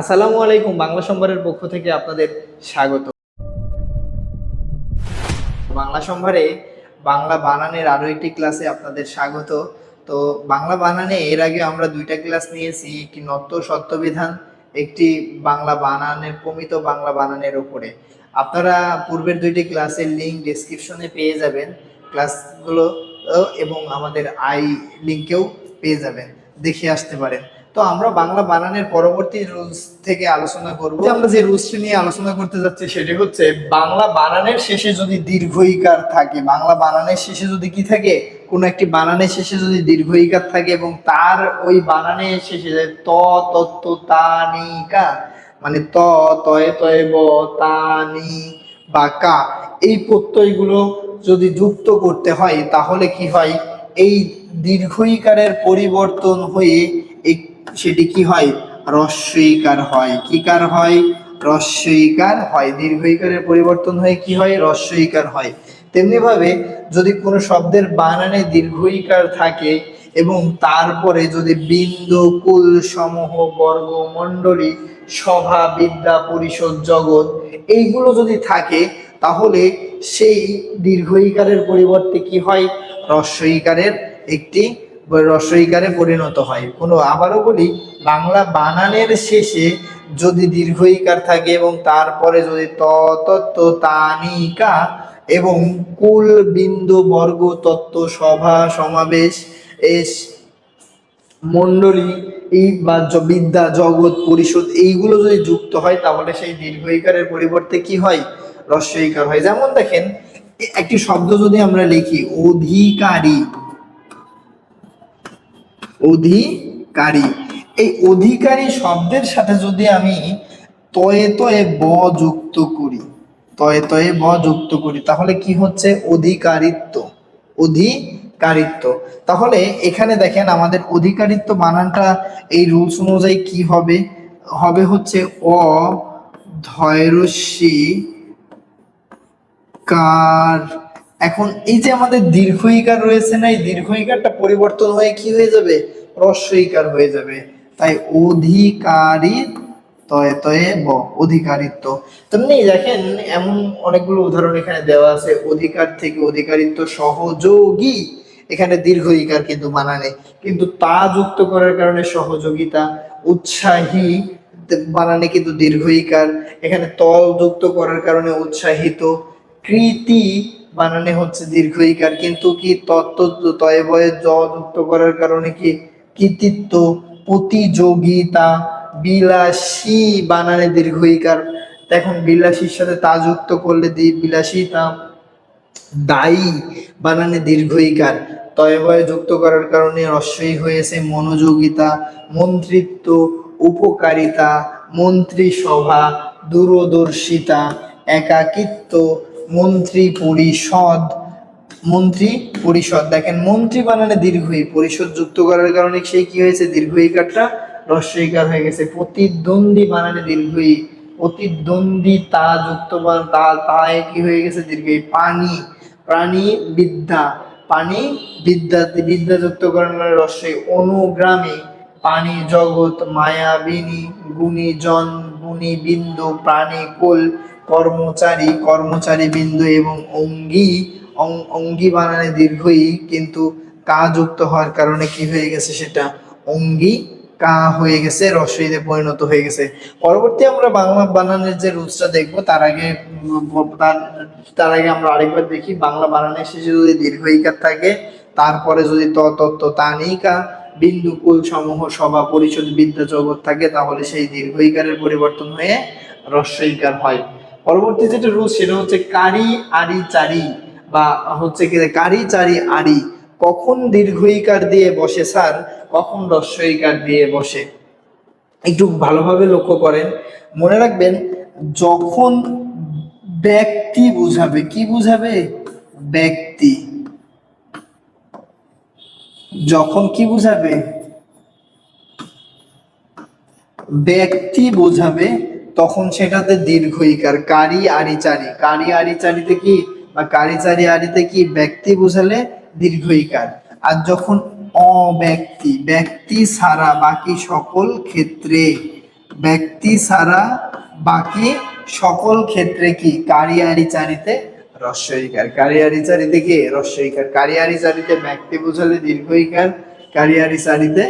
আসসালামু আলাইকুম, বাংলা সম্ভারের পক্ষ থেকে আপনাদের স্বাগত। বাংলা সম্ভারে বাংলা বানানের আরও একটি ক্লাসে আপনাদের স্বাগত। তো বাংলা বানানে এর আগে আমরা দুইটা ক্লাস নিয়েছি, একটি নত্য সত্যবিধান, একটি বাংলা বানানের, প্রমিত বাংলা বানানের ওপরে আপনারা পূর্বের দুইটি ক্লাসের লিঙ্ক ডেসক্রিপশনে পেয়ে যাবেন ক্লাসগুলো এবং আমাদের আই লিঙ্কেও পেয়ে যাবেন। দেখে আসতে পারেন। তো আমরা বাংলা বানানের পরবর্তী রুলস থেকে আলোচনা করব। আমরা যে রুলসটি নিয়ে আলোচনা করতে যাচ্ছি, সেটি হচ্ছে বাংলা বানানের শেষে যদি দীর্ঘইকার থাকে, বাংলা বানানের শেষে যদি কি থাকে? কোনো একটি বানানের শেষে যদি দীর্ঘইকার থাকে এবং তার ওই বানানের শেষে ত তত্ত তা নি, কা মানে ত, তয়ে তয়ে, ব, তা, নি, বা কা, এই প্রত্যয়গুলো যদি যুক্ত করতে হয়, তাহলে কি হয়? এই দীর্ঘইকারের পরিবর্তন হয়ে সেটি কি হয়? রস্বইকার হয়। কি কার হয়? রস্বইকার হয়। দীর্ঘইকারের পরিবর্তন হয়ে কি হয়? রস্বইকার হয়। তেমনি ভাবে যদি কোনো শব্দের বানানে দীর্ঘইকার থাকে এবং তারপরে যদি বিন্দু, কুল, সমূহ, বর্গ, মণ্ডলী, সভা, বিদ্যা, পরিষদ, জগৎ এইগুলো যদি থাকে, তাহলে সেই দীর্ঘইকারের পরিবর্তে কি হয়? রস্বইকারের একটি রস্বইকারে পরিণত হয়। কোনো আবারও বলি, বাংলা বানানের শেষে যদি দীর্ঘইকার থাকে এবং তারপরে যদি তত্ত্ব তানিকা এবং কুল, বিন্দু, বর্গ, তত্ত্ব, সভা, সমাবেশ, এস, মণ্ডলী এই বা বিদ্যা, জগৎ, পরিষদ এইগুলো যদি যুক্ত হয়, তাহলে সেই দীর্ঘইকারের পরিবর্তে কি হয়? রস্বইকার হয়। যেমন দেখেন একটি শব্দ যদি আমরা লিখি, অধিকারী। অধিকারী। এই অধিকারী শব্দের সাথে যদি আমি তয়ে তয়ে ব যুক্ত করি, তয়ে তয়ে ব যুক্ত করি, তাহলে কি হচ্ছে? অধিকারিত্ব। অধিকারিত্ব। তাহলে এখানে দেখেন আমাদের অধিকারিত্ব বানানটা এই রুলস অনুযায়ী কি হবে? হবে হচ্ছে অ ধৈরস্যি কার এখন এই যে আমাদের দীর্ঘইকার রয়েছে না, এই দীর্ঘইকারটা পরিবর্তন হয়ে কি হয়ে যাবে? রস্বইকার হয়ে যাবে। তাই অধিকারী তয়ে তয়ে ব, অধিকারিত্ব। তেমনি দেখেন, এমন অনেকগুলো উদাহরণ এখানে দেওয়া আছে। অধিকার থেকে অধিকারিত্ব সহযোগী। এখানে দীর্ঘইকার কিন্তু বানানে কিন্তু তা যুক্ত করার কারণে সহযোগিতা, উৎসাহী বানানে কিন্তু দীর্ঘইকার এখানে তল যুক্ত করার কারণে উৎসাহিত, কৃতি বানানে হচ্ছে দীর্ঘইকার। কিন্তু কি তত্ত্ব তয়ে বয়ে জ যুক্ত করার কারণে কি কৃতিত্ব, প্রতিযোগিতা, বিলাসী বানানে দীর্ঘইকার। এখন বিলাসীর সাথে তা যুক্ত করলে বিলাসিতা দায়ী বানানে দীর্ঘইকার। তয়ে বয়ে যুক্ত করার কারণে রস্বই হয়েছে মনোযোগিতা, মন্ত্রিত্ব, উপকারিতা, মন্ত্রিসভা, দূরদর্শিতা, একাকিত্ব মন্ত্রী পরিষদ মন্ত্রী পরিষদ। দেখেন, মন্ত্রী বানানে দীর্ঘই পরিষদ যুক্ত করার কারণে সেই কি হয়েছে? দীর্ঘইকারটা রস্বইকার হয়ে গেছে। প্রতিদ্বন্দ্বী বানানে দীর্ঘই প্রতিদ্বন্দ্বিতা যুক্ত বা- তা, তায় কি হয়ে গেছে? দীর্ঘই। পানি প্রাণী বিদ্যা, পানি বিদ্যা বিদ্যা যুক্ত করার মানে রস্বই অনুগ্রামী পানি জগৎ, মায়াবিনী, গুণীজন গুণী বিন্দু প্রাণী কোল কর্মচারী কর্মচারী বিন্দু এবং অঙ্গি অঙ্গি বানানে দীর্ঘই কিন্তু কা যুক্ত হওয়ার কারণে কি হয়ে গেছে সেটা? অঙ্গি কা হয়ে গেছে রসইতে পরিণত হয়ে গেছে। পরবর্তী আমরা বাংলা বানানের যে রুলসটা দেখব, তার আগে তার আগে আমরা আরেকবার দেখি, বাংলা বানানের শেষে যদি দীর্ঘইকার থাকে, তারপরে যদি ত তত্ত্ব তানিকা, বিন্দু, কুল, সমূহ, সভা পরিষদ বিদ্যা, জগৎ থাকে, তাহলে সেই দীর্ঘইকারের পরিবর্তন হয়ে রস্বইকার হয়। পরবর্তী যেটা রুল সেটা হচ্ছে কারি, আরি, চারি বা হচ্ছে কি কারি, চারি, আরি। কখন দীর্ঘইকার দিয়ে বসে, স্যার? কখন রস্বইকার দিয়ে বসে? একটু ভালোভাবে লক্ষ্য করেন। মনে রাখবেন, যখন ব্যক্তি বুঝাবে, কি বুঝাবে? ব্যক্তি। যখন কি বুঝাবে? ব্যক্তি বোঝাবে তখন সেটাতে দীর্ঘইকার কারি আরিচারি। কারি আরিচারিতে কি বা কারিচারি আরিতে কি ব্যক্তি বোঝালে দীর্ঘইকার আর যখন অব্যক্তি, ব্যক্তি ছাড়া বাকি সকল ক্ষেত্রে। ব্যক্তি ছাড়া বাকি সকল ক্ষেত্রে কি কারিয়ারি চারিতে রস্বইকার কারিয়ারি চারিতে কি রস্বইকার কারিয়ারি চারিতে ব্যক্তি বোঝালে দীর্ঘইকার কারিয়ারি চারিতে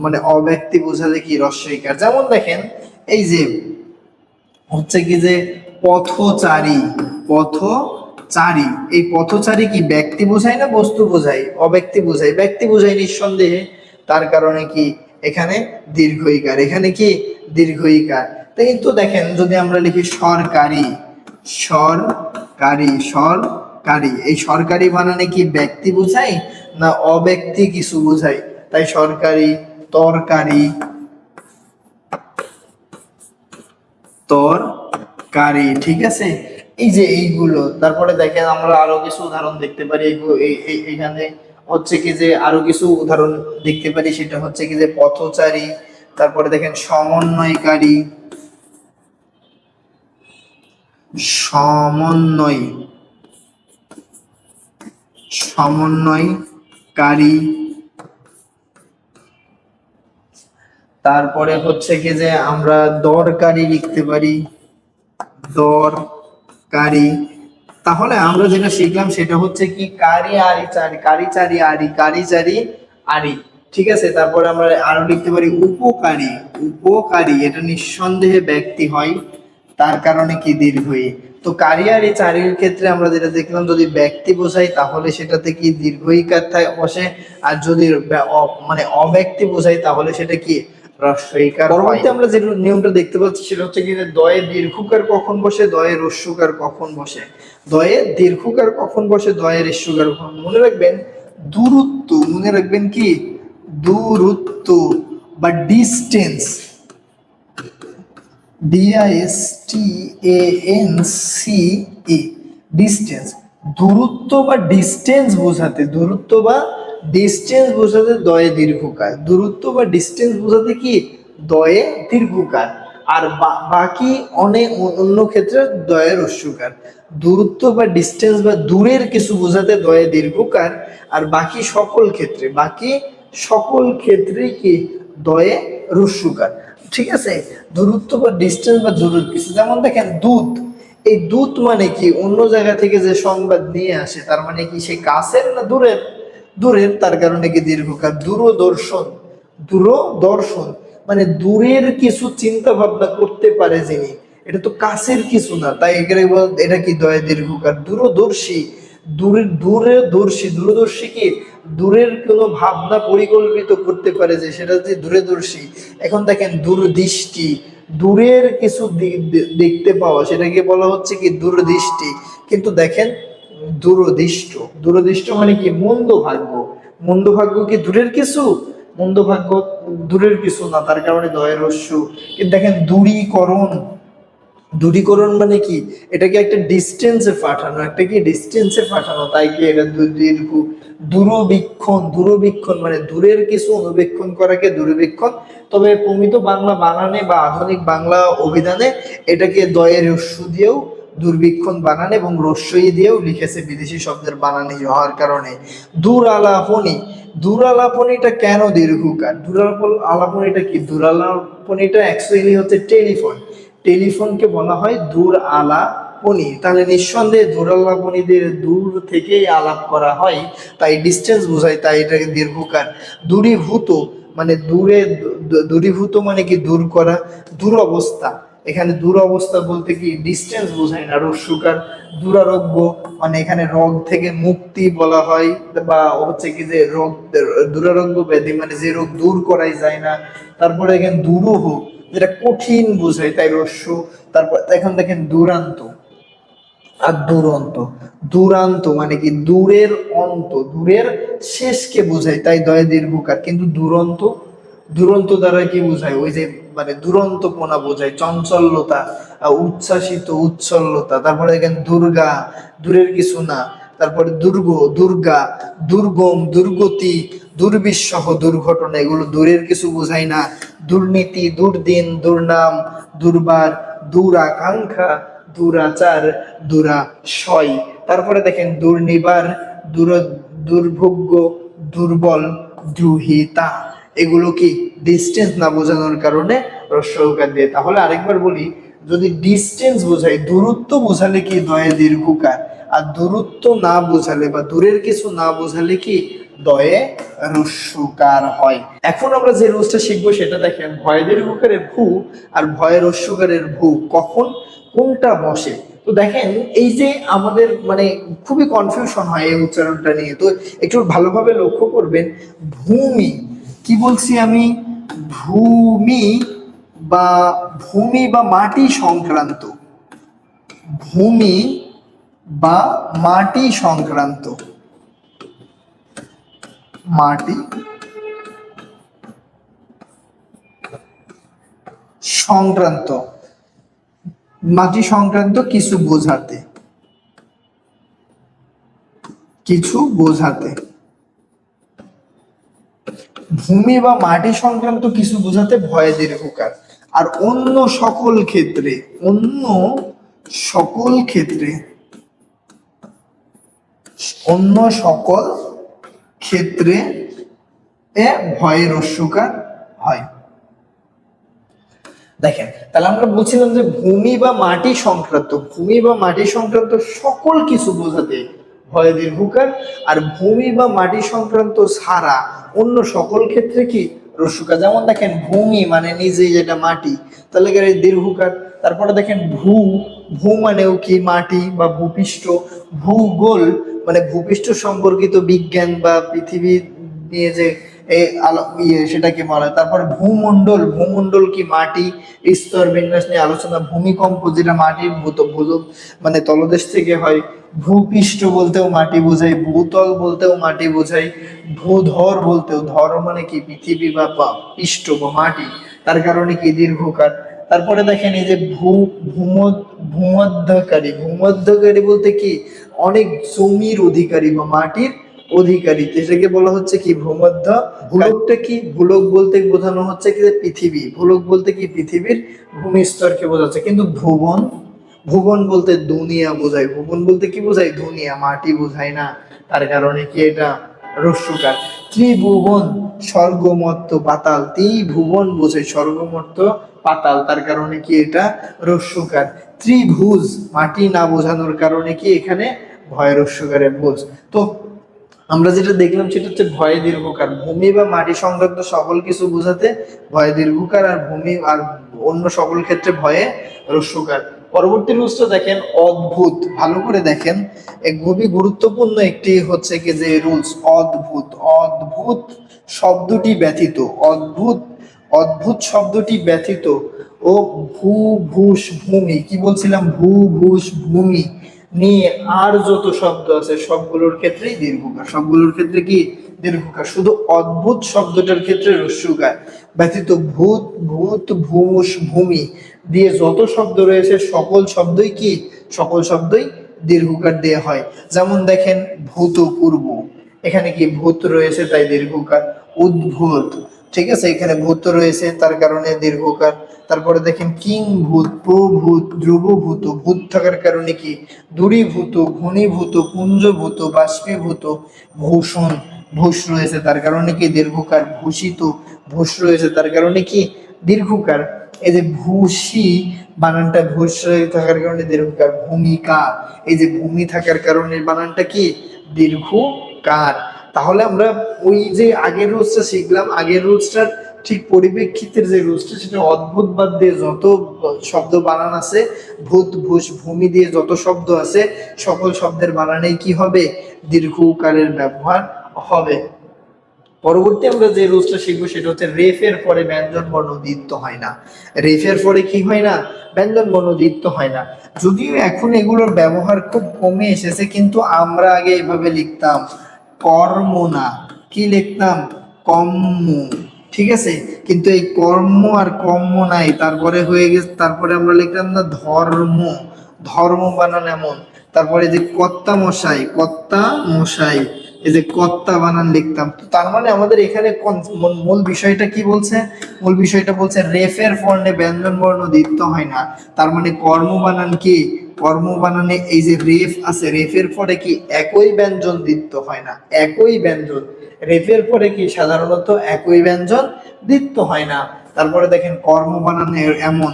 মানে অব্যক্তি বোঝালে কি রস্বইকার যেমন দেখেন এই যে হচ্ছে কি যে পথচারী পথচারী। এই পথচারী কি ব্যক্তি বোঝায় না বস্তু বোঝায়? অব্যক্তি বোঝায়। ব্যক্তি বোঝায় নিঃসন্দেহে। তার কারণে কি এখানে দীর্ঘইকার? এখানে কি দীর্ঘইকার? তো কিন্তু দেখেন, যদি আমরা লিখি সরকারি সরকারি সরকারি। এই সরকারি বানানে কি ব্যক্তি বোঝায় না অব্যক্তি কিছু বোঝায়? তাই সরকারি, তরকারি তরকারি ঠিক আছে? এই যে এইগুলো, তারপরে দেখেন আমরা আরও কিছু উদাহরণ দেখতে পারি। এখানে হচ্ছে কি যে আরও কিছু উদাহরণ দেখতে পারি, সেটা হচ্ছে কি যে পথচারী, তারপরে দেখেন সমন্বয়কারী। সমন্বয়। সমন্বয়কারী। তারপরে হচ্ছে কি যে আমরা দরকারি লিখতে পারি। দরকারি। তাহলে আমরা যেটা শিখলাম সেটা হচ্ছে কি কারি আরি চারি, কারি চারি আরি, কারি চারি আরি। ঠিক আছে? তারপরে আমরা আরও লিখতে পারি উপকারী উপকারী। এটা নিঃসন্দেহে ব্যক্তি হয়, তার কারণে কি দীর্ঘই তো কারিয়ারি চারির ক্ষেত্রে আমরা যেটা দেখলাম, যদি ব্যক্তি বোঝাই তাহলে সেটাতে কি দীর্ঘইকার থাকে বসে? আর যদি মানে অব্যক্তি বোঝাই তাহলে সেটা কি? পরবর্তী আমরা যে নিয়মটা দেখতে পাচ্ছি সেটা হচ্ছে কি দয়ে দীর্ঘকার কখন বসে, দয়ে রস্যকার কখন বসে। দয়ে দীর্ঘকার কখন বসে, দয়ে রেস্যকার কখন মনে রাখবেন, দূরত্ব, মনে রাখবেন কি? দূরত্ব বা distance A C E distance দূরত্ব বা ডিস্টেন্স বোঝাতে, দূরত্ব বা ডিস্টেন্স বোঝাতে দয়ে দীর্ঘকার দূরত্ব বা ডিস্টেন্স বোঝাতে কি? দয়ে দীর্ঘকার আর বাকি অনেক অন্য ক্ষেত্রে দয়ে রস্যকার দূরত্ব বা ডিস্টেন্স বা দূরের কিছু বোঝাতে দয়ে দীর্ঘকার আর বাকি সকল ক্ষেত্রে, বাকি সকল ক্ষেত্রে কি? দয়ে রস্যকার ঠিক আছে? দূরত্ব বা ডিস্টেন্স বা দূরের কিছু। যেমন দেখেন দূত এই দূত মানে কি? অন্য জায়গা থেকে যে সংবাদ নিয়ে আসে, তার মানে কি সে কাছের না দূরের? দূরের, তার কারণে কি দীর্ঘকাল? দূরদর্শন। দূরদর্শন মানে দূরের কিছু চিন্তা ভাবনা করতে পারে যিনি। এটা তো কাছের কিছু না, তাই এখানে এটা কি দয়া দীর্ঘকার দূরদর্শী। দূরের দূরে দর্শী দূরদর্শী কি? দূরের কোনো ভাবনা পরিকল্পিত করতে পারে যে সেটা যে দূরদর্শী। এখন দেখেন, দূরদৃষ্টি। দূরের কিছু দেখতে পাওয়া, সেটাকে বলা হচ্ছে কি দূরদৃষ্টি। কিন্তু দেখেন দূরদৃষ্ট। দূরদৃষ্ট মানে কি? মন্দ ভাগ্য। মন্দ ভাগ্য কি দূরের কিছু? মন্দ ভাগ্য দূরের কিছু না, তার কারণে দয়ের রস্যু কিন্তু দেখেন, দূরীকরণ। দূরীকরণ মানে কি? এটাকে একটা ডিস্টেন্সে পাঠানো, একটা কি? ডিস্টেন্সে পাঠানো। তাই কি এটা দীর্ঘ দূরবীক্ষণ দূরবীক্ষণ মানে দূরের কিছু অনুবীক্ষণ করাকে দূরবীক্ষণ। তবে প্রমিত বাংলা বানানে বা আধুনিক বাংলা অভিধানে এটাকে দয়ের রস্যু দিয়েও দূরবীক্ষণ বানান এবং রস্যই দিয়েও লিখেছে বিদেশি শব্দের বানানি হওয়ার কারণে। দূর আলাপনি দূর আলাপনিটা কেন দীর্ঘকার? দূর আলাপনিটা কি? দূর আলাপনিটা অ্যাকচুয়ালি হচ্ছে টেলিফোন। টেলিফোনকে বলা হয় দূর আলাপনি তাহলে নিঃসন্দেহে দূর আলাপনিদের দূর থেকেই আলাপ করা হয়, তাই ডিস্টেন্স বোঝায়, তাই এটাকে দীর্ঘকার। দূরীভূত মানে দূরে দূরীভূত মানে কি? দূর করা, দূর অবস্থা। এখানে দূর অবস্থা বলতে কি ডিস্টেন্স বোঝায় না। রস্যকার দুরারোগ্য মানে এখানে রোগ থেকে মুক্তি বলা হয়, বা হচ্ছে কি যে রোগ, দুরারোগ্য ব্যাধি মানে যে রোগ দূর করাই যায় না। তারপরে এখানে দুরূহ, যেটা কঠিন বোঝায়, তাই রস্য তারপর এখন দেখেন দুরান্ত। আর দুরন্ত। দুরান্ত মানে কি? দূরের অন্ত, দূরের শেষকে বোঝায়, তাই দয় দীর্ঘকার। কিন্তু দুরন্ত দুরন্ত দ্বারা কি বোঝায়? ওই যে মানে দুরন্তপনা বোঝায় চঞ্চলতা আহ, উচ্ছ্বাসিত উচ্ছল্লতা তারপরে দেখেন দুর্গা দূরের কিছু না তারপরে দুর্গ দুর্গা দুর্গম দুর্গতি দুর্বিষহ দুর্ঘটনা এগুলো দূরের কিছু বোঝায় না। দুর্নীতি দুর্দিন দুর্নাম দুর্বার দুরাকাঙ্ক্ষা দুরাচার দুরাশয় তারপরে দেখেন দুর্নিবার দূর দুর্ভোগ্য দুর্বল দ্রুহিতা। এগুলো কি ডিস্টেন্স না বোঝানোর কারণে রস্যকার দিয়ে? তাহলে আরেকবার বলি, যদি ডিস্টেন্স বোঝাই, দূরত্ব বোঝালে কি দয়ে দীর্ঘকার? আর দূরত্ব না বোঝালে বা দূরের কিছু না বোঝালে কি দয়ে রস্যকার হয়? এখন আমরা যে রোজটা শিখব সেটা দেখেন, ভয় দীর্ঘকারের ভূ আর ভয় রস্যকারের ভূ, কখন কোনটা বসে? তো দেখেন, এই যে আমাদের মানে খুবই কনফিউশন হয় এই উচ্চারণটা নিয়ে। তো একটু ভালোভাবে লক্ষ্য করবেন, ভূমি কি বলছি আমি? ভূমি বা ভূমি বা মাটি সংক্রান্ত। ভূমি বা মাটি সংক্রান্ত। মাটি সংক্রান্ত। মাটি সংক্রান্ত কিছু বোঝাতে। কিছু বোঝাতে। ভূমি বা মাটি সংক্রান্ত কিছু বোঝাতে ভয় দীর্ঘকার আর অন্য সকল ক্ষেত্রে, অন্য সকল ক্ষেত্রে, অন্য সকল ক্ষেত্রে এ ভয় রস্যকার হয়। দেখেন, তাহলে আমরা বলছিলাম যে ভূমি বা মাটি সংক্রান্ত, ভূমি বা মাটি সংক্রান্ত সকল কিছু বোঝাতে ভয় দীর্ঘকার আর ভূমি বা মাটি সংক্রান্ত ছাড়া অন্য সকল ক্ষেত্রে কি রসুকা? যেমন দেখেন ভূমি মানে নিজে যেটা মাটি, তাহলে দীর্ঘকার তারপরে দেখেন ভূ ভূ মানেও কি মাটি বা ভূপৃষ্ঠ? ভূগোল মানে ভূপৃষ্ঠ সম্পর্কিত বিজ্ঞান বা পৃথিবী নিয়ে যে এই আলো ইয়ে সেটাকে বলা হয়। তারপর ভূমণ্ডল ভূমণ্ডল কি মাটি? স্তর বিন্যাস নিয়ে আলোচনা। ভূমিকম্প যেটা মাটির ভূত ভূ- মানে তলদেশ থেকে হয়। ভূপৃষ্ঠ বলতেও মাটি বোঝায়, ভূতল বলতেও মাটি বোঝায়, ভূধর বলতেও। ধর মানে কি? পৃথিবী বা পৃষ্ঠ বা মাটি। তার কারণে কি? দীর্ঘকার তারপরে দেখেন এই যে ভূ ভূমধ ভূমধ্যকারী। ভূমধ্যকারী বলতে কি? অনেক জমির অধিকারী বা মাটির অধিকারী। যেটাকে বলা হচ্ছে কি ভূমধ্য ভূলোকটা কি? ভূলোক বলতে বোঝানো হচ্ছে কি যে পৃথিবী। ভূলোক বলতে কি পৃথিবীর? ভূমিস্তরকে বোঝাচ্ছে কিন্তু ভুবন? ভুবন বলতে দুনিয়া বোঝায়। ভুবন বলতে কি বোঝায়? দুনিয়া মাটি বোঝায় না। তার কারণে কি এটা? রস্যকার। ত্রিভুবন স্বর্গমত্ত পাতাল। ত্রিভুবন বোঝায় স্বর্গমত্ত পাতাল। তার কারণে কি এটা? রস্যকার। ত্রিভুজ মাটি না বোঝানোর কারণে কি এখানে ভয় রস্যকারের ভুজ তো আমরা যেটা দেখলাম সেটা হচ্ছে ভয় দীর্ঘকার। ভূমি বা মাটি সংক্রান্ত সকল কিছু বোঝাতে ভয় দীর্ঘকার আর ভূমি আর অন্য সকল ক্ষেত্রে ভয়ে রস্যকার। পরবর্তী রুলসটা দেখেন অদ্ভুত। ভালো করে দেখেন। খুবই গুরুত্বপূর্ণ একটি হচ্ছে কি যে রুলস, অদ্ভুত। অদ্ভুত শব্দটি ব্যতীত, অদ্ভুত অদ্ভুত শব্দটি ব্যতীত ও ভূ ভূষ ভূমি কি বলছিলাম? ভূ ভূষ ভূমি নিয়ে আর যত শব্দ আছে সবগুলোর ক্ষেত্রেই দীর্ঘকার। সবগুলোর ক্ষেত্রে কি দীর্ঘকার? শুধু অদ্ভুত শব্দটার ক্ষেত্রে রস্যকার ব্যতীত ভূত ভূত, ভূমুষ, ভূমি দিয়ে যত শব্দ রয়েছে, সকল শব্দই কি? সকল শব্দই দীর্ঘকার দেয়া হয়। যেমন দেখেন, ভূতপূর্ব। এখানে কি ভূত রয়েছে, তাই দীর্ঘকার। উদ্ভূত। ঠিক আছে, এখানে ভূত রয়েছে, তার কারণে দীর্ঘকার তারপরে দেখেন, কিং ভূত, প্রভূত, ধ্রুবভূত, ভূত থাকার কারণে কি? দূরীভূত, ঘনীভূত পুঞ্জভূত বাষ্পীভূত, ভূষণ, ভূষ রয়েছে, তার কারণে কি? দীর্ঘকার ভূষিত, ভূষ রয়েছে, তার কারণে কি? দীর্ঘকার এই যে ভূষি, বানানটা ভূষ থাকার কারণে দীর্ঘকার ভূমিকা। এই যে ভূমি থাকার কারণে বানানটা কি? দীর্ঘকার তাহলে আমরা ওই যে আগের রুলসটা শিখলাম, আগের রুলসটার ঠিক পরিপ্রেক্ষিতের যে রুলসটা সেটা অদ্ভুত বাদ দিয়ে যত শব্দ বানান আছে, ভূত, ভূষ, ভূমি দিয়ে যত শব্দ আছে, সকল শব্দের বানানেই কি হবে? দীর্ঘকারের ব্যবহার হবে। পরবর্তী আমরা যে রুলসটা শিখব, সেটা হচ্ছে রেফের পরে ব্যঞ্জন, বর্ণ দ্বিত্ব হয় না। রেফের পরে কি হয় না? ব্যঞ্জন, বর্ণ দ্বিত্ব হয় না। যদিও এখন এগুলোর ব্যবহার খুব কমে এসেছে, কিন্তু আমরা আগে এভাবে লিখতাম। কর্ম না কি লিখতাম কম্ম। ঠিক আছে? কিন্তু এই কর্ম আর কম্ম নাই। তারপরে হয়ে গেছে, তারপরে আমরা লিখতাম না ধর্ম। ধর্ম বানান এমন। তারপরে যে কর্তা মশাই কর্তা মশাই, এই যে কর্তা বানান লিখতাম। তো তার মানে আমাদের এখানে মূল- বিষয়টা কি বলছে? মূল বিষয়টা বলছে, রেফের ফর্ণে ব্যঞ্জন বর্ণ দ্বিত্ব হয় না। তার মানে কর্ম বানান কি? কর্ম বানানে এই যে রেফ আছে, রেফের পরে কি একই ব্যঞ্জন দিত্য হয় না? একই ব্যঞ্জন। রেফের পরে কি সাধারণত একই ব্যঞ্জন দিত্য হয় না? তারপরে দেখেন, কর্ম বানানে এমন,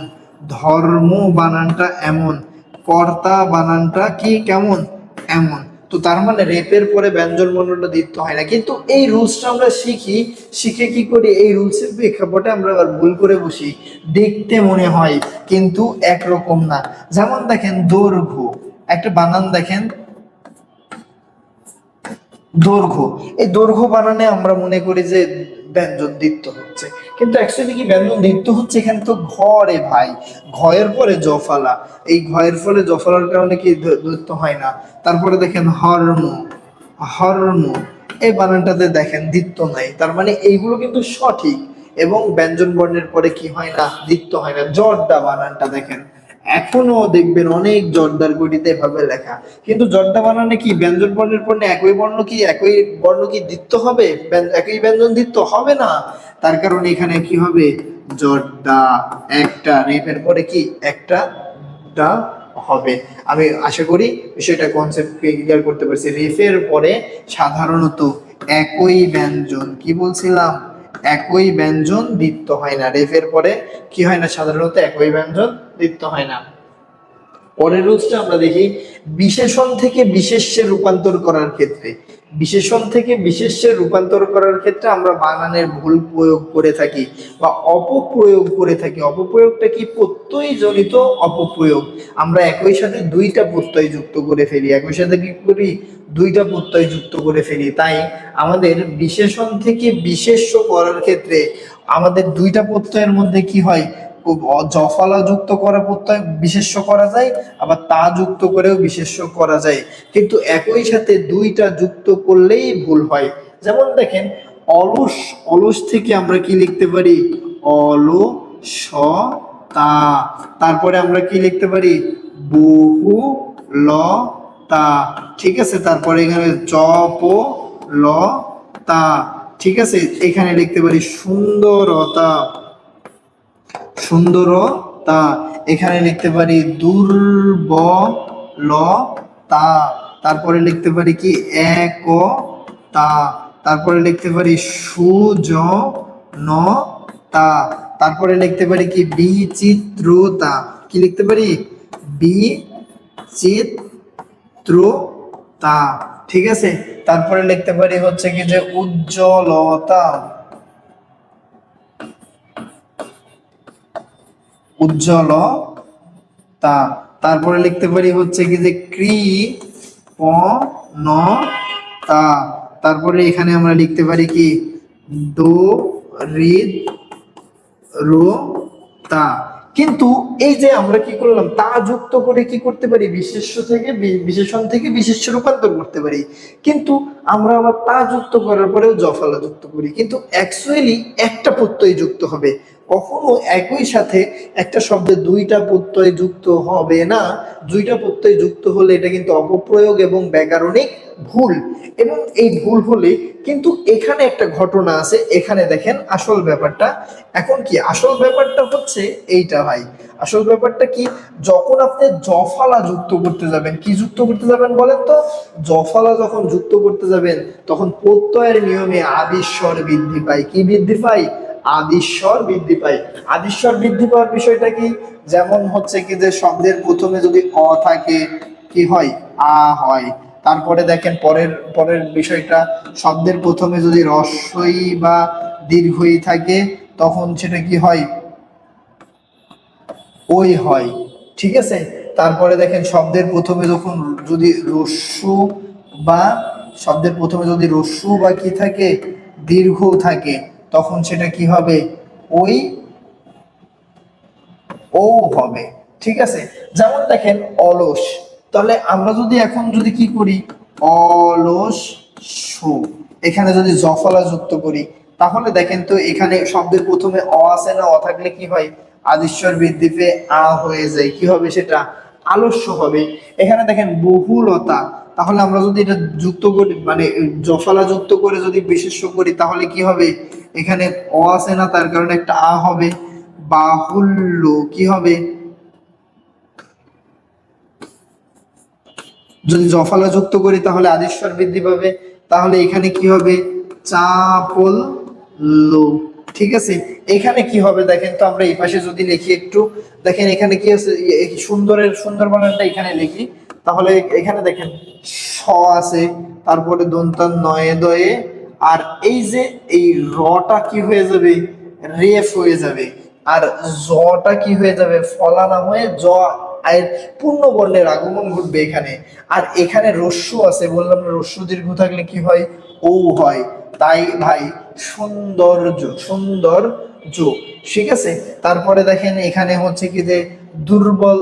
ধর্ম বানানটা এমন, কর্তা বানানটা কি কেমন? এমন। তো তার মানে রেপের পরে ব্যঞ্জন বর্ণটা দিতে হয় না। কিন্তু এই রুলসটা আমরা শিখি। শিখে কি করি? এই রুলসের প্রেক্ষাপটে আমরা আবার ভুল করে বসি। দেখতে মনে হয়, কিন্তু একরকম না। যেমন দেখেন দৈর্ঘ্য। একটা বানান দেখেন। দৈর্ঘ্য। এই দৈর্ঘ্য বানানে আমরা মনে করি যে ব্যঞ্জন দিত্য হচ্ছে। কিন্তু অ্যাকচুয়ালি কি ব্যঞ্জন দিত্য হচ্ছে এখানে তো ঘরে ভাই। ঘয়ের পরে জফালা। এই ঘয়ের ফলে জফালার কারণে কি দ- হয় না? তারপরে দেখেন হর্ম। হর্ম। এই বানানটাতে দেখেন দিত্য নাই। তার মানে এইগুলো কিন্তু সঠিক। এবং ব্যঞ্জন বর্ণের পরে কি হয় না? দিত্য হয় না। জর্দা বানানটা দেখেন। এখনও দেখবেন অনেক জর্দার গুটিতে এভাবে লেখা। কিন্তু জর্দা বানানে কি, ব্যঞ্জন বর্ণের পরে একই বর্ণ কি, একই বর্ণ কি দিত্য হবে? একই ব্যঞ্জন দিত্য হবে না? তার কারণে এখানে কি হবে? জর্দা একটা রেপের পরে কি? একটা ডা হবে। আমি আশা করি বিষয়টা কনসেপ্ট ক্লিয়ার করতে পারছি। রেফের পরে সাধারণত একই ব্যঞ্জন, কি বলছিলাম? একই ব্যঞ্জন দিত্য হয় না। রেফের পরে কি হয় না? সাধারণত একই ব্যঞ্জন দিত্য হয় না। পরের রুলসটা আমরা দেখি বিশেষণ থেকে বিশেষ্যে রূপান্তর করার ক্ষেত্রে। বিশেষণ থেকে বিশেষ্যে রূপান্তর করার ক্ষেত্রে আমরা বানানের ভুল প্রয়োগ করে থাকি বা অপপ্রয়োগ করে থাকি। অপপ্রয়োগটা কি? প্রত্যয় জনিত অপপ্রয়োগ। আমরা একই সাথে দুইটা প্রত্যয় যুক্ত করে ফেলি। একই সাথে কি করি? দুইটা প্রত্যয় যুক্ত করে ফেলি। তাই আমাদের বিশেষণ থেকে বিশেষ্য করার ক্ষেত্রে আমাদের দুইটা প্রত্যয়ের মধ্যে কি হয়? জফলা যুক্ত করা প্রত্যয় বিশেষ্য করা যায়, আবার তা যুক্ত করেও বিশেষ্য করা যায়। কিন্তু একই সাথে দুইটা যুক্ত করলেই ভুল হয়। যেমন দেখেন, অলস অলস থেকে আমরা কি লিখতে পারি? অলো স তা তারপরে আমরা কি লিখতে পারি? বহু ল তা ঠিক আছে, তারপরে এখানে চ প ল তা ঠিক আছে, এখানে লিখতে পারি সুন্দরতা। সুন্দরতা এখানে লিখতে পারি দুর্বলতা। তারপরে লিখতে পারি কি? একতা। তারপরে লিখতে পারি সুজনতা। তারপরে লিখতে পারি কি? বিচিত্রতা। কি লিখতে পারি? বিচিত্রতা। ঠিক আছে? তারপরে লিখতে পারি হচ্ছে কি যে উজ্জ্বলতা। উজ্জ্বলতা তারপরে লিখতে পারি হচ্ছে কি যে কৃপণতা তারপরে এখানে আমরা লিখতে পারি কি দরিদ্রতা কিন্তু এই যে আমরা কি করলাম, তা যুক্ত করে কি করতে পারি? বিশেষ্য থেকে বিশেষণ থেকে বিশেষ্য রূপান্তর করতে পারি। কিন্তু আমরা আবার তা যুক্ত করার পরেও জফলা যুক্ত করি। কিন্তু অ্যাকচুয়ালি একটা প্রত্যয় যুক্ত হবে। কখনো একই সাথে একটা শব্দে দুইটা প্রত্যয় যুক্ত হবে না। দুইটা প্রত্যয় যুক্ত হলে এটা কিন্তু অপপ্রয়োগ এবং ব্যাকরণিক ভুল। এবং এই ভুল হলে কিন্তু এখানে একটা ঘটনা আছে। এখানে দেখেন আসল ব্যাপারটা। এখন কি আসল ব্যাপারটা হচ্ছে এইটা ভাই। আসল ব্যাপারটা কি? যখন আপনি জফালা যুক্ত করতে যাবেন, কি যুক্ত করতে যাবেন বলেন তো? জফালা যখন যুক্ত করতে যাবেন, তখন প্রত্যয়ের নিয়মে আদিস্বর বৃদ্ধি পায়। কি বৃদ্ধি পায়? আদিস্বর বৃদ্ধি পায়। আদিশ্বর বৃদ্ধি পাওয়ার বিষয়টা কি? যেমন হচ্ছে কি যে শব্দের প্রথমে যদি অ থাকে, কি হয়? আ হয়। তারপরে দেখেন পরের পরের বিষয়টা, শব্দের প্রথমে যদি রস্বই বা দীর্ঘই থাকে, তখন সেটা কি হয়? ওই হয়। ঠিক আছে? তারপরে দেখেন শব্দের প্রথমে যখন যদি রস্যু বা, শব্দের প্রথমে যদি রস্যু বা কি থাকে? দীর্ঘ থাকে। তখন সেটা কি হবে? ওই ও হবে। ঠিক আছে? যেমন দেখেন, অলস। তাহলে আমরা যদি এখন যদি কি করি? অলস সু। এখানে যদি জফলা যুক্ত করি, তাহলে দেখেন তো এখানে শব্দের প্রথমে অ আছে না, অ থাকলে কি হয়? আদিশ্বর বৃদ্ধি পেয়ে আ হয়ে যায়। কি হবে সেটা? আলস্য হবে। এখানে দেখেন বহুলতা। তাহলে আমরা যদি এটা যুক্ত করি মানে জফলা যুক্ত করে যদি বিশেষ্য করি, তাহলে কি হবে? এখানে অ আছে না, তার কারণে একটা আ হবে। বাহুল্য, কি হবে? যদি জফলা যুক্ত করি, তাহলে আদিস্বর বৃদ্ধি পাবে। তাহলে এখানে কি হবে? চাপল লো ঠিক আছে? এখানে কি হবে? দেখেন তো আমরা এই পাশে যদি লিখি একটু। দেখেন এখানে কি আছে? সুন্দরের সুন্দর বানানটা এখানে লিখি। তাহলে এখানে দেখেন, স আছে, তারপরে দন্তান নয়ে দয়ে, আর এই যে এই রটা কি হয়ে যাবে? রেফ হয়ে যাবে। আর জটা কি হয়ে যাবে? ফলা না হয়ে জ আয়ের পূর্ণ বর্ণের আগমন ঘটবে এখানে। আর এখানে রস্যু আছে, বললাম রস্যু দীর্ঘ থাকলে কি হয়? ও হয়। তাই ভাই, সৌন্দর্য সৌন্দর্য, ঠিক আছে? তারপরে দেখেন এখানে হচ্ছে কি যে দুর্বল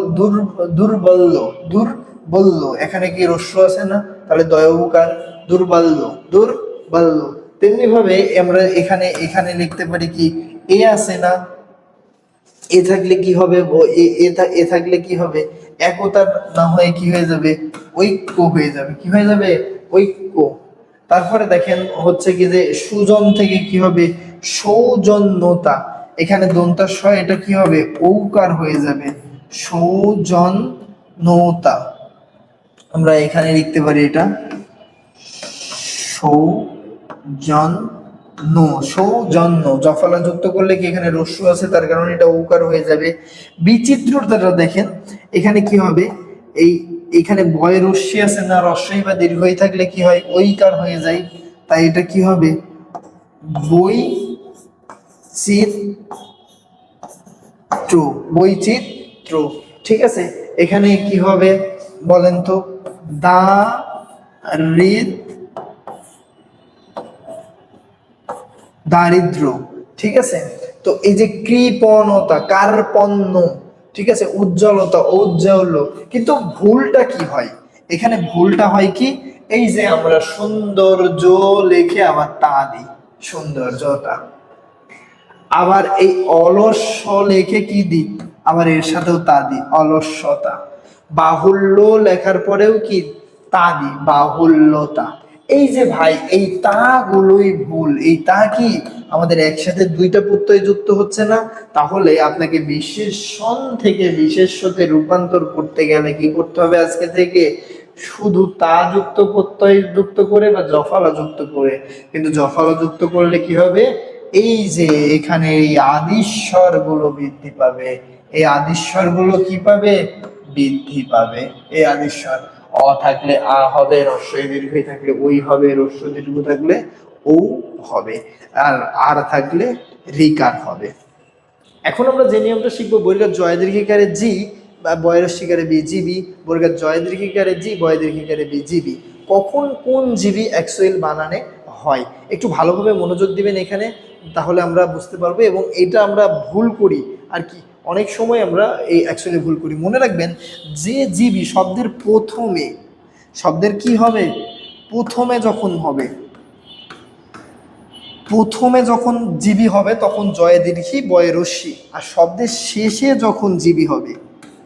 দুর্বল্য, দুর দুর্বল্য এখানে কি রস্যু আছে না? তাহলে দয়বকার দুর্বল্য দুর্বল্য তেমনি ভাবে আমরা এখানে এখানে লিখতে পারি কি, এ আছে না, এ থাকলে কি হবে এ- থাকলে কি হবে? একতা না হয়ে কি হয়ে যাবে? ঐক্য হয়ে যাবে। কি হয়ে যাবে? ঐক্য। তারপরে দেখেন, হচ্ছে কি যে, সুজন থেকে কি হবে? সৌজন্যতা। এখানে দন্তার স এটা কি হবে? ঔকার হয়ে যাবে। সৌজন্যতা। আমরা এখানে লিখতে পারি এটা। সৌজন্য। সৌজন্য। জফলা যুক্ত করলে কি এখানে রস্যু আছে? তার কারণে এটা ঔকার হয়ে যাবে। বিচিত্রতাটা দেখেন, এখানে কি হবে? এই এখানে বয় রস্যি আছে না রস্যই বা দীর্ঘই থাকলে কি হয়? ঐকার হয়ে যায়। তাই এটা কি হবে? বই চিত্র। বৈচিত্র ঠিক আছে? এখানে কি হবে? বলেন তো, দা, রিদ, দারিদ্র, ঠিক আছে? তো এই যে কৃপণতা, কার্পণ্য, ঠিক আছে? উজ্জ্বলতা, ঔজ্জ্বল্য। কিন্তু ভুলটা কি হয়? এখানে ভুলটা হয় কি? এই যে আমরা সৌন্দর্য লিখে আবার তা দিই, সৌন্দর্যতা। আবার এই অলস্য লেখে কি দিই? আবার এর সাথেও তা দিই, অলস্যতা। বাহুল্য লেখার পরেও কি তা বাহুল্যতা। এই যে ভাই, এই তা গুলোই ভুল, এই তা কি আমাদের একসাথে দুইটা প্রত্যয় যুক্ত হচ্ছে না? তাহলে আপনাকে বিশেষণ থেকে বিশেষ্যতে রূপান্তর করতে গেলে কি করতে হবে আজকে থেকে? শুধু তা যুক্ত প্রত্যয় যুক্ত করে বা জফলা যুক্ত করে? কিন্তু জফলা যুক্ত করলে কি হবে? এই যে এখানে এই আদিস্বরগুলো বৃদ্ধি পাবে। এই আদিস্বরগুলো কি পাবে? বৃদ্ধি পাবে। এই আদিস্বর অ থাকলে আ হবে রস্বই দীর্ঘই থাকলে ওই হবে রস্য দীর্ঘ থাকলে ও হবে, আর আর থাকলে রিকার হবে। এখন আমরা যে নিয়মটা শিখব বৈরাট জয় দীর্ঘিকারে জি বা বয়ের শিকারে বি জিবি জয় দীর্ঘিকারে জি, বয় দীর্ঘিকারে বি জিবি। কখন কোন জিবি অ্যাক্সুয়েল বানানে হয়? একটু ভালোভাবে মনোযোগ দিবেন এখানে, তাহলে আমরা বুঝতে পারব এবং এটা আমরা ভুল করি, আর কি অনেক সময় আমরা এই অ্যাকচুয়ালি ভুল করি। মনে রাখবেন, যে জিবি শব্দের প্রথমে, শব্দের কি হবে? প্রথমে যখন হবে, প্রথমে যখন জিবি হবে, তখন জয়ে দীর্ঘি বয়ে রশ্মি। আর শব্দের শেষে যখন জিবি হবে,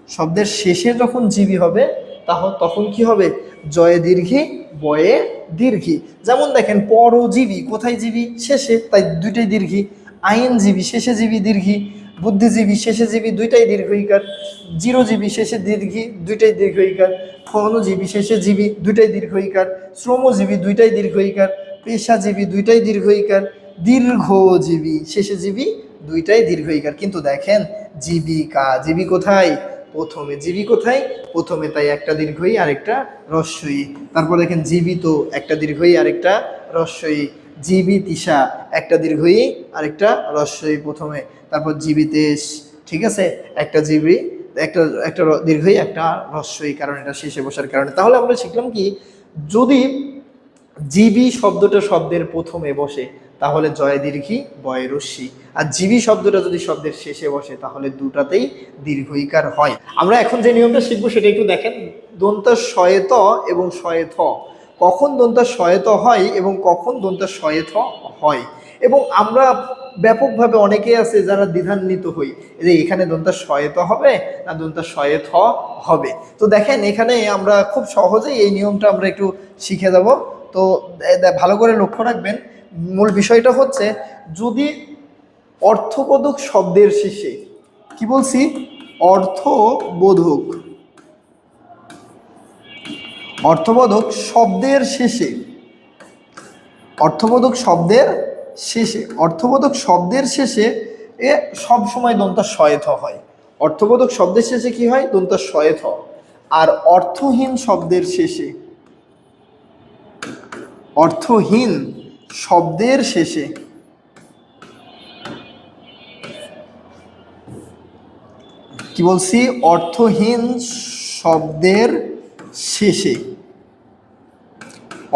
শব্দের শেষে যখন জিবি হবে, তাহ তখন কি হবে? জয়ে দীর্ঘি বয়ে দীর্ঘি। যেমন দেখেন, পরজীবী, কোথায় জীবী? শেষে, তাই দুইটাই দীর্ঘি। আইনজীবী, শেষে জীবী দীর্ঘি। বুদ্ধিজীবী শেষে জীবী দুইটাই দীর্ঘইকার, জিরোজীবী শেষে দীর্ঘি দুইটাই দীর্ঘইকার ফনজীবী শেষে জীবী দুইটাই দীর্ঘইকার, শ্রমজীবী দুইটাই দীর্ঘইকার, পেশাজীবী দুইটাই দীর্ঘইকার, দীর্ঘজীবী, শেষেজীবী দুইটাই দীর্ঘইকার। কিন্তু দেখেন, জীবিকা, জীবী কোথায়? প্রথমে জীবী কোথায়? প্রথমে তাই একটা দীর্ঘই আর একটা রস্যই। তারপর দেখেন, জীবিত, একটা দীর্ঘই আর একটা রস্যই জীবিতিশা একটা দীর্ঘই আর একটা রস্যই প্রথমে। তারপর জীবিতেশ ঠিক আছে? একটা জীবী, একটা একটা দীর্ঘই একটা রস্যই কারণ, এটা শেষে বসার কারণে। তাহলে আমরা শিখলাম কি, যদি জীবী শব্দটা শব্দের প্রথমে বসে, তাহলে জয় দীর্ঘি, বয় রস্যি আর জীবী শব্দটা যদি শব্দের শেষে বসে, তাহলে দুটাতেই দীর্ঘইকার হয়। আমরা এখন যে নিয়মটা শিখব, সেটা একটু দেখেন। দন্তা শয়েত এবং শয়েথ। কখন দন্তা শয়েত হয় এবং কখন দন্তা শয়েথ হয়? এবং আমরা ব্যাপকভাবে অনেকে আছে যারা দ্বিধান্বিত হই, যে এখানে দন্তা শয়েত হবে না দন্তা শয়েথ হবে। তো দেখেন, এখানে আমরা খুব সহজেই এই নিয়মটা আমরা একটু শিখে যাব। তো ভালো করে লক্ষ্য রাখবেন। মূল বিষয়টা হচ্ছে, যদি অর্থবোধক শব্দের শেষে কি বলছি? অর্থবোধক। অর্থবোধক শব্দের শেষে অর্থবোধক শব্দের শেষে, অর্থবোধক শব্দের শেষে এ সব সময় দন্তা শয়েথ হয়। অর্থবোধক শব্দের শেষে কি হয়? দন্তা শয়েথ আর অর্থহীন শব্দের শেষে, অর্থহীন শব্দের শেষে, কি বলছি? অর্থহীন শব্দের শেষে,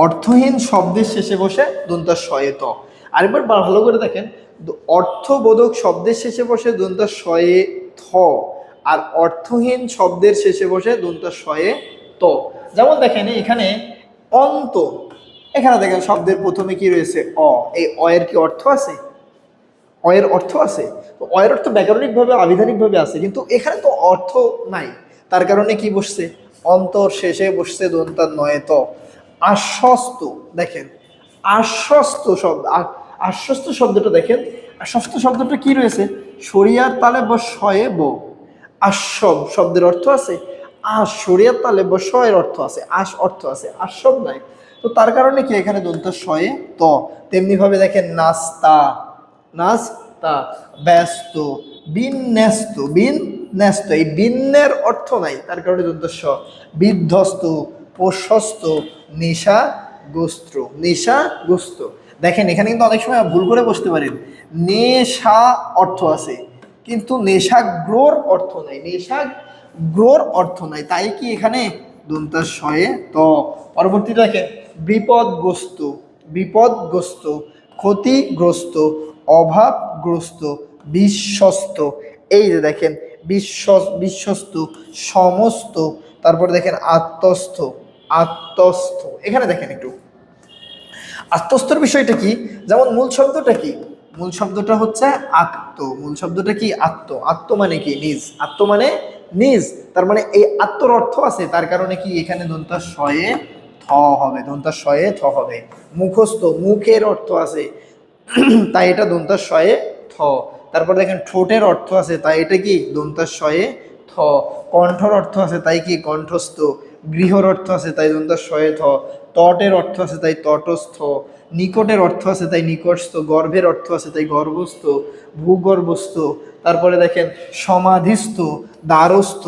অর্থহীন শব্দের শেষে বসে দন্তা শয়েত আরেকবার ভালো করে দেখেন। অর্থবোধক শব্দের শেষে বসে দন্তা শয়ে থ, আর অর্থহীন শব্দের শেষে বসে দন্তা শয়ে ত। যেমন দেখেন, এখানে অন্ত, এখানে দেখেন শব্দের প্রথমে কি রয়েছে? অ। এই অ এর কি অর্থ আছে? অয়ের অর্থ আছে। তো অয়ের অর্থ ব্যাকরণিকভাবে, আবিধানিকভাবে আছে, কিন্তু এখানে তো অর্থ নাই। তার কারণে কি বসছে? অন্তর শেষে বসছে দন্তার নয় তো। আশ্বস্ত, দেখেন, আশ্বস্ত শব্দ আশ্বস্ত শব্দটা দেখেন। আশ্বস্ত শব্দটা কি রয়েছে? শরিয়ার তালে ব শয়ে ব। আশ্বব শব্দের অর্থ আছে আশ শরিয়ার তালে ব শয়ের অর্থ আছে আশ অর্থ আছে আশ্বব নাই। তো তার কারণে কি এখানে দন্ত শয়ে ত? তেমনি ভাবে দেখেন নাস্তা নাস্তা, ব্যস্ত, বিন্যস্ত বিন ন্যস্ত এই বিন্যের অর্থ নাই, তার কারণে দন্ত স। বিধ্বস্ত প্রশস্ত নেশা গোস্ত্র দেখেন, এখানে কিন্তু অনেক সময় ভুল করে বসতে পারেন নেশা অর্থ আছে, কিন্তু নেশাগ্রোর অর্থ নাই। নেশাগ্রোর অর্থ নাই। তাই কি এখানে দন্তার শয়ে ত। পরবর্তী দেখেন, বিপদগ্রস্ত বিপদগ্রস্ত, ক্ষতিগ্রস্ত, অভাবগ্রস্ত, বিশ্বস্ত। এই যে দেখেন, বিশ্বাস, বিশ্বস্ত, সমস্ত। তারপরে দেখেন, আত্মস্থ আত্মস্থ। এখানে দেখেন একটু। আত্মস্থর বিষয়টা কি? যেমন মূল শব্দটা কি? মূল শব্দটা হচ্ছে আত্ম। মূল শব্দটা কি? আত্ম। আত্ম মানে কি? নিজ। আত্ম মানে নিজ। তার মানে এই আত্মর অর্থ আছে। তার কারণে কি? এখানে দন্তা শয়ে থ হবে। দন্তা শয়ে থ হবে। মুখস্থ। মুখের অর্থ আছে। তাই এটা দন্তা শয়ে থ। তারপর দেখেন ঠোঁটের অর্থ আছে। তাই এটা কি? দন্তা শয়ে থ। কণ্ঠর অর্থ আছে। তাই কি? কণ্ঠস্থ। গৃহর অর্থ আছে। তাই দন্তা শয়ে থ। তটের অর্থ আছে তাই তটস্থ, নিকটের অর্থ আছে তাই নিকটস্থ, গর্ভের অর্থ আছে তাই গর্ভস্থ, ভূগর্ভস্থ, তারপরে দেখেন সমাধিস্থ, দ্বারস্থ,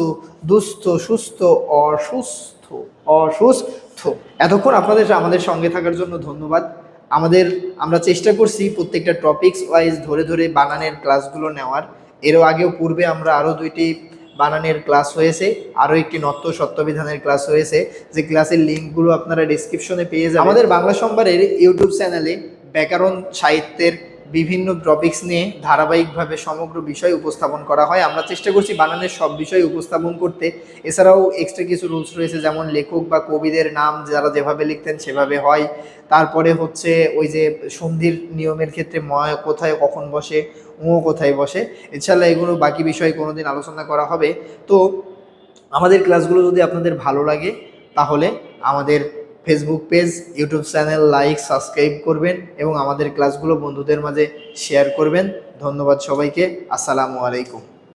দুস্থ, সুস্থ, অসুস্থ অসুস্থ। এতক্ষণ আপনাদের আমাদের সঙ্গে থাকার জন্য ধন্যবাদ। আমাদের, আমরা চেষ্টা করছি প্রত্যেকটা টপিক্স ওয়াইজ ধরে ধরে বানানের ক্লাসগুলো নেওয়ার। এরও আগেও পূর্বে আমরা আরও দুইটি বানানের ক্লাস হয়েছে, আরও একটি নত্য সত্যবিধানের ক্লাস হয়েছে, যে ক্লাসের লিঙ্কগুলো আপনারা ডিসক্রিপশনে পেয়ে যাবেন। আমাদের বাংলা সম্বারের ইউটিউব চ্যানেলে ব্যাকরণ সাহিত্যের বিভিন্ন টপিকস নিয়ে ধারাবাহিকভাবে সমগ্র বিষয় উপস্থাপন করা হয়। আমরা চেষ্টা করছি বানানের সব বিষয় উপস্থাপন করতে। এছাড়াও এক্সট্রা কিছু রুলস রয়েছে, যেমন লেখক বা কবিদের নাম যারা যেভাবে লিখতেন সেভাবে হয়। তারপরে হচ্ছে ওই যে সন্ধির নিয়মের ক্ষেত্রে ময় কোথায় কখন বসে ও কোথায় বসে? এছাড়া এগুলো বাকি বিষয় কোনোদিন আলোচনা করা হবে। তো আমাদের ক্লাসগুলো যদি আপনাদের ভালো লাগে, তাহলে আমাদের Facebook page YouTube channel like subscribe করবেন এবং আমাদের ক্লাসগুলো বন্ধুদের মাঝে শেয়ার করবেন। ধন্যবাদ সবাইকে। আসসালামু আলাইকুম।